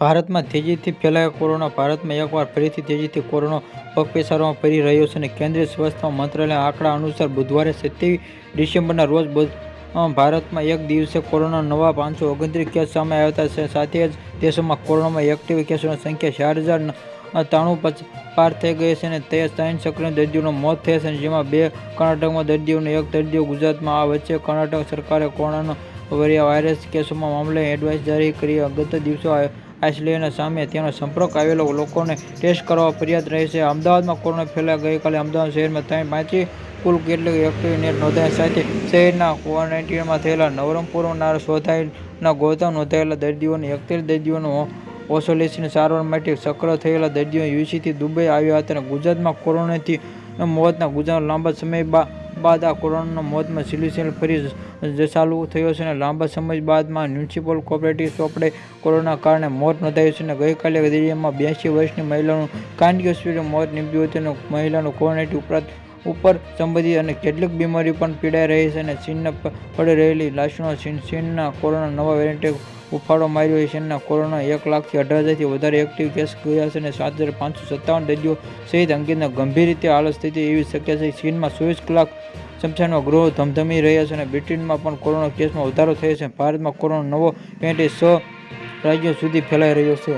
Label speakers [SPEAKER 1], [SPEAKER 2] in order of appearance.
[SPEAKER 1] ભારતમાં તેજીથી ફેલાયો કોરોના. ભારતમાં એકવાર ફરીથી તેજીથી કોરોના પગપેસારોમાં ફરી રહ્યો છે અને કેન્દ્રીય સ્વાસ્થ્ય મંત્રાલયના આંકડા અનુસાર બુધવારે સત્યાવીસ ડિસેમ્બરના રોજ ભારતમાં એક દિવસે કોરોના નવા પાંચસો ઓગણત્રીસ કેસ સામે આવ્યા હતા. સાથે જ દેશોમાં કોરોનામાં એક્ટિવ કેસોની સંખ્યા ચાર હજાર ત્રાણું પાર થઈ ગઈ છે અને તે ત્રણ સક્રિય દર્દીઓનું મોત થયા છે જેમાં બે કર્ણાટકમાં દર્દીઓને એક દર્દીઓ ગુજરાતમાં આ વચ્ચે કર્ણાટક સરકારે કોરોનાના વરિયા વાયરસ કેસોમાં મામલે એડવાઇસ જારી કરી. ગત દિવસો આઇસોલેશનના સામે તેનો સંપર્ક આવેલો લોકોને ટેસ્ટ કરવા ફરજિયાત રહેશે અમદાવાદમાં કોરોના ફેલાયા ગઈકાલે અમદાવાદ શહેરમાં ત્રણ પાંચી કુલ કેટલીક નેટ નોંધાયા સાથે શહેરના ક્વોરન્ટાઇનમાં થયેલા નવરંગપુરના શોધાયેલા ગૌતમ નોંધાયેલા દર્દીઓને એકત્રીસ દર્દીઓનું ઓસોલેશન સારવાર માટે સક્રિય થયેલા દર્દીઓ યુસીથી દુબઈ આવ્યા હતા અને ગુજરાતમાં કોરોનાથી મોતના ગુજરાત લાંબા સમય બા- બાદ આ કોરોનાના મોતમાં સિલસિલો ફરી ચાલુ થયો છે અને લાંબા સમય બાદમાં મ્યુનિસિપલ કોઓપરેટિવ સોપડે કોરોના કારણે મોત નોંધાયું છે અને ગઈકાલે દિલ્હીમાં બ્યાસી વર્ષની મહિલાનું ખાનગી હોસ્પિટલમાં મોત નીપજ્યું હતું અને મહિલાનું કોરોનાથી ઉપરાંત ઉપર સંબંધિત અને કેટલીક બીમારી પણ પીડાઈ રહી છે અને ચીનના પડી રહેલી લાશનો ચીન, ચીનના કોરોના નવા વેરિયન્ટે ઉફાળો માર્યો ચીનના કોરોના એક લાખથી અઢાર હજારથી વધારે એક્ટિવ કેસ ગયા છે અને સાત હજાર પાંચસો સત્તાવન દર્દીઓ સહિત અંગેના ગંભીર રીતે હાલત સ્થિતિ એવી શક્ય છે ચીનમાં ચોવીસ કલાક શમશાનનો ગ્રહો ધમધમી રહ્યા છે અને બ્રિટનમાં પણ કોરોના કેસમાં વધારો થયો છે. ભારતમાં કોરોના નવો પેન્ટી છ રાજ્યો સુધી ફેલાઈ રહ્યો છે.